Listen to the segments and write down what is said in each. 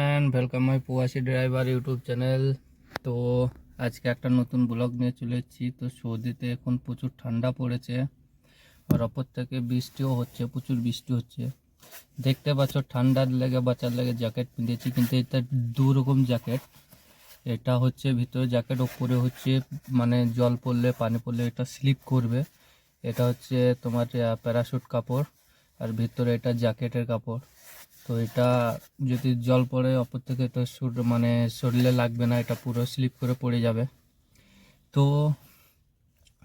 And welcome my প্রবাসী driver YouTube channel তো আজকে একটা নতুন ব্লগ নিয়ে চলে এসেছি। তো সৌদিতে এখন প্রচুর ঠান্ডা পড়েছে আর অপর থেকে বৃষ্টিও হচ্ছে, প্রচুর বৃষ্টি হচ্ছে। দেখতে পাচ্ছ ঠান্ডার লেগে বাঁচার লেগে জ্যাকেট পিঁধেছি, কিন্তু এটা দু রকম জ্যাকেট এটা হচ্ছে ভিতরে জ্যাকেট ওপরে হচ্ছে মানে জল পড়লে, পানি পড়লে এটা স্লিপ করবে। এটা হচ্ছে তোমার প্যারাশুট কাপড় আর ভিতরে এটা জ্যাকেটের কাপড়। তো এটা যদি জল পড়ে, অপর থেকে তো সুর মানে শরীরে লাগবে না, এটা পুরো স্লিপ করে পড়ে যাবে। তো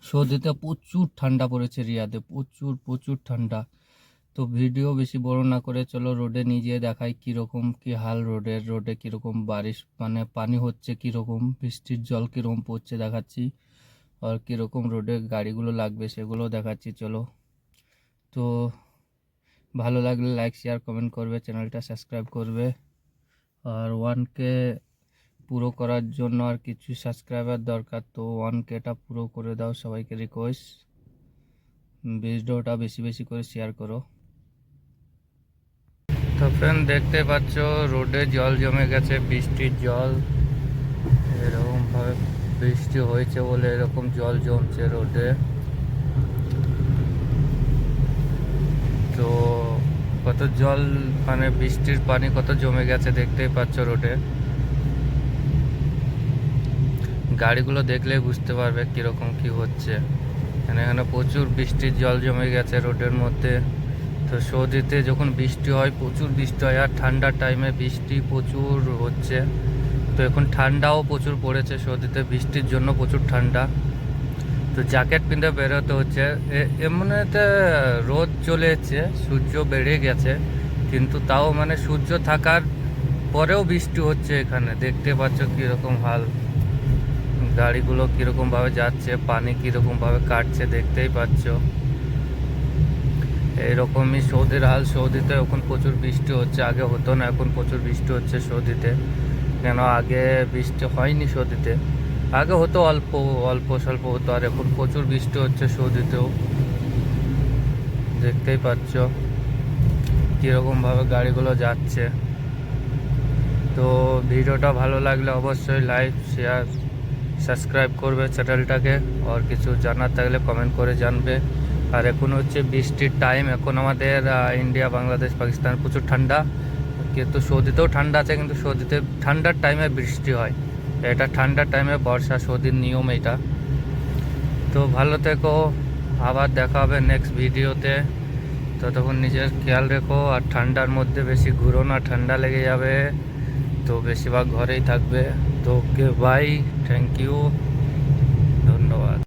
সৌদিতে প্রচুর ঠান্ডা পড়েছে রিয়াদে, প্রচুর প্রচুর ঠান্ডা। তো ভিডিও বেশি বড় না করে চলো রোডে নিয়ে যেয়ে দেখাই কীরকম, কী হাল রোডের, রোডে কীরকম বারিশ মানে পানি হচ্ছে কীরকম, বৃষ্টির জল কীরকম পড়ছে দেখাচ্ছি, আর কীরকম রোডে গাড়িগুলো লাগবে সেগুলো দেখাচ্ছি, চলো। তো ভালো লাগলে লাইক শেয়ার কমেন্ট করবে চ্যানেলটা সাবস্ক্রাইব করবে। আর ওয়ানকে পুরো করার জন্য আর কিছু সাবস্ক্রাইবার দরকার, তো ওয়ান কেটা পুরো করে দাও সবাইকে রিকোয়েস্ট ভিডিওটা বেশি বেশি করে শেয়ার করো। তো ফ্রেন্ড দেখতে পাচ্ছ, রোডে জল জমে গেছে, বৃষ্টির জল। এরকমভাবে বৃষ্টি হয়েছে বলে এরকম জল জমছে রোডে। তো কত জল মানে বৃষ্টির পানি কত জমে গেছে দেখতেই পাচ্ছ রোডে। গাড়িগুলো দেখলেই বুঝতে পারবে কীরকম কি হচ্ছে। এখানে এখানে প্রচুর বৃষ্টির জল জমে গেছে রোডের মধ্যে। তো সৌদিতে যখন বৃষ্টি হয়, প্রচুর বৃষ্টি হয়, আর ঠান্ডার টাইমে বৃষ্টি প্রচুর হচ্ছে। তো এখন ঠান্ডাও প্রচুর পড়েছে সৌদিতে, বৃষ্টির জন্য প্রচুর ঠান্ডা। তো জ্যাকেট পিঁধে বেরোতে হচ্ছে। এমনিতে রোদ চলে এসছে, সূর্য বেড়ে গেছে, কিন্তু তাও মানে সূর্য থাকার পরেও বৃষ্টি হচ্ছে এখানে। দেখতে পাচ্ছ কীরকম হাল, গাড়িগুলো কীরকমভাবে যাচ্ছে, পানি কীরকমভাবে কাটছে দেখতেই পাচ্ছ। এইরকমই সৌদির হাল, সৌদিতে এখন প্রচুর বৃষ্টি হচ্ছে, আগে হতো না, এখন প্রচুর বৃষ্টি হচ্ছে সৌদিতে। কেন আগে বৃষ্টি হয়নি সৌদিতে। আগে হতো অল্প অল্প স্বল্প হতো, আর এখন প্রচুর বৃষ্টি হচ্ছে সৌদিতেও দেখতেই পাচ্ছ কীরকমভাবে গাড়িগুলো যাচ্ছে। তো ভিডিওটা ভালো লাগলে অবশ্যই লাইক, শেয়ার, সাবস্ক্রাইব করবে চ্যানেলটাকে। আর কিছু জানার থাকলে কমেন্ট করে জানবে। আর এখন হচ্ছে বৃষ্টির টাইম এখন আমাদের ইন্ডিয়া বাংলাদেশ পাকিস্তান প্রচুর ঠান্ডা। কিন্তু সৌদিতেও ঠান্ডা আছে, কিন্তু সৌদিতে ঠান্ডার টাইমে বৃষ্টি হয়। এটা ঠান্ডার টাইমে বর্ষা সর্দির নিয়ম এটা। তো ভালো থেকো, আবার দেখা হবে নেক্সট ভিডিওতে ততক্ষণ নিজের খেয়াল রেখো, আর ঠান্ডার মধ্যে বেশি ঘুরো না, ঠান্ডা লেগে যাবে। তো বেশিরভাগ ঘরেই থাকবে। তো ওকে বাই থ্যাংক ইউ